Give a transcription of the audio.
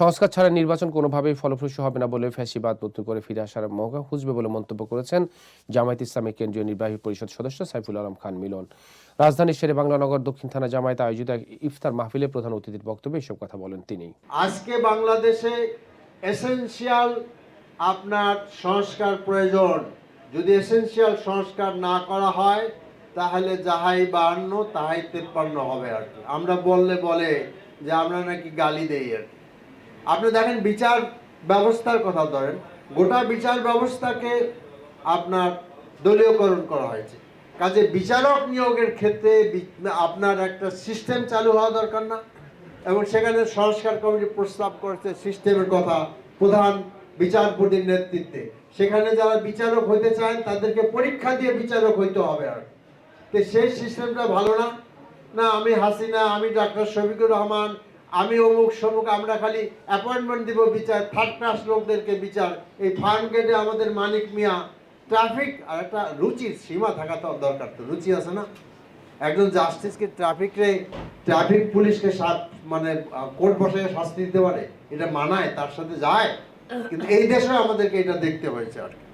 সংস্কার ছাড়া নির্বাচন কোনোভাবেই ফলপ্রসূ হবে না বলে ফ্যাসিবাদ নতুন করে ফিরে আসার মৌকা খুঁজবে বলে মন্তব্য করেছেন জামায়াত ইসলামী কেন্দ্রীয় নির্বাহী পরিষদ সদস্য সাইফুল আলম খান মিলন। রাজধানীর শেরে বাংলা নগর দক্ষিণ থানা জামায়াতে আয়োজিত এক ইফতার মাহফিলে প্রধান অতিথির বক্তব্যে এসব কথা বলেন তিনি। আজকে বাংলাদেশে এসেনশিয়াল আপনার সংস্কার প্রয়োজন। যদি এসেনশিয়াল সংস্কার না করা হয়, তাহলে যাহাই বাহান্ন তাহাই তেপ্পান্ন হবে আর কি। আমরা বললে বলে যে আমরা নাকি গালি দেই আর কি। আপনি দেখেন বিচার ব্যবস্থার কথা ধরেন, গোটা বিচার ব্যবস্থাকে আপনার দলীয়করণ করা হয়েছে। কাজে বিচারক নিয়োগের ক্ষেত্রে আপনার একটা সিস্টেম চালু হওয়া দরকার না, এবং সেখানে সংস্কার কমিটি প্রস্তাব করেছে সিস্টেমের কথা প্রধান বিচারপতির নেতৃত্বে। সেখানে যারা বিচারক হইতে চান তাদেরকে পরীক্ষা দিয়ে বিচারক হইতে হবে আর। তো সেই সিস্টেমটা ভালো না। না, আমি হাসিনা, আমি ডাক্তার শফিকুর রহমান আমি অমুক সমুক, আমরা খালি অ্যাপয়েন্টমেন্ট দিব বিচার থার্ড ক্লাস লোকদেরকে বিচার। এই ফার্ম গেটে আমাদের মানিক মিয়া ট্রাফিক আর একটা রুচির সীমা থাকা তো দরকার তো, রুচি আছে না? একজন জাস্টিসকে ট্রাফিকরে ট্রাফিক পুলিশকে মানে কোর্ট বসায় শাস্তি দিতে পারে, এটা মানায়, তার সাথে যায়। কিন্তু এই দেশে আমাদেরকে এটা দেখতে হয়েছে আর কি।